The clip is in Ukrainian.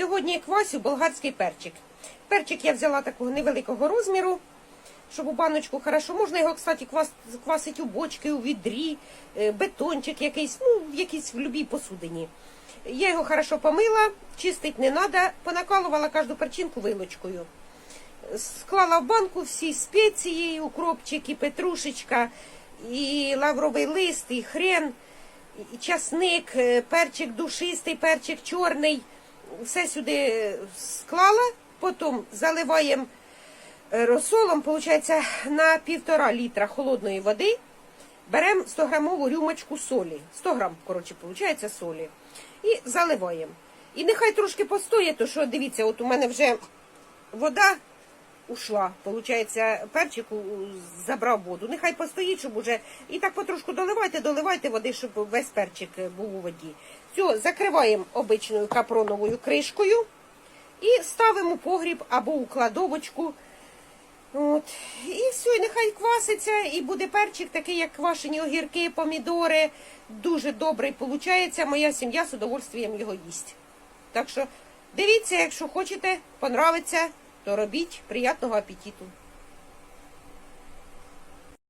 Сьогодні квасю болгарський перчик. Перчик я взяла такого невеликого розміру, щоб у баночку хорошо. Можна його, кстати, квас, квасити у бочки, у відрі, е, бетончик якийсь, ну, в якійсь в любій посудині. Я його хорошо помила, чистить не треба, понакалувала кожну перчинку вилочкою. Склала в банку всі спеції, укропчик, і петрушечка, і лавровий лист, і хрен, і часник, е, перчик душистий, перчик чорний. Все сюди склала, потім заливаємо е, розсолом, виходить, на півтора літра холодної води. Беремо 100 грамову рюмочку солі. 100 грам, коротше, виходить, солі. І заливаємо. І нехай трошки постоє, то що дивіться, от у мене вже вода ушла. Получається, перчик забрав воду. Нехай постоїть, щоб уже. І так потрошку доливайте, доливайте води, щоб весь перчик е, був у воді. Все, закриваємо обичною капроновою кришкою і ставимо погріб або у кладовочку. От. І все, нехай кваситься, і буде перчик такий, як квашені огірки, помідори. Дуже добрий виходить. Моя сім'я з удовольствием його їсть. Так що дивіться, якщо хочете, понравиться, то робіть. Приятного апетиту!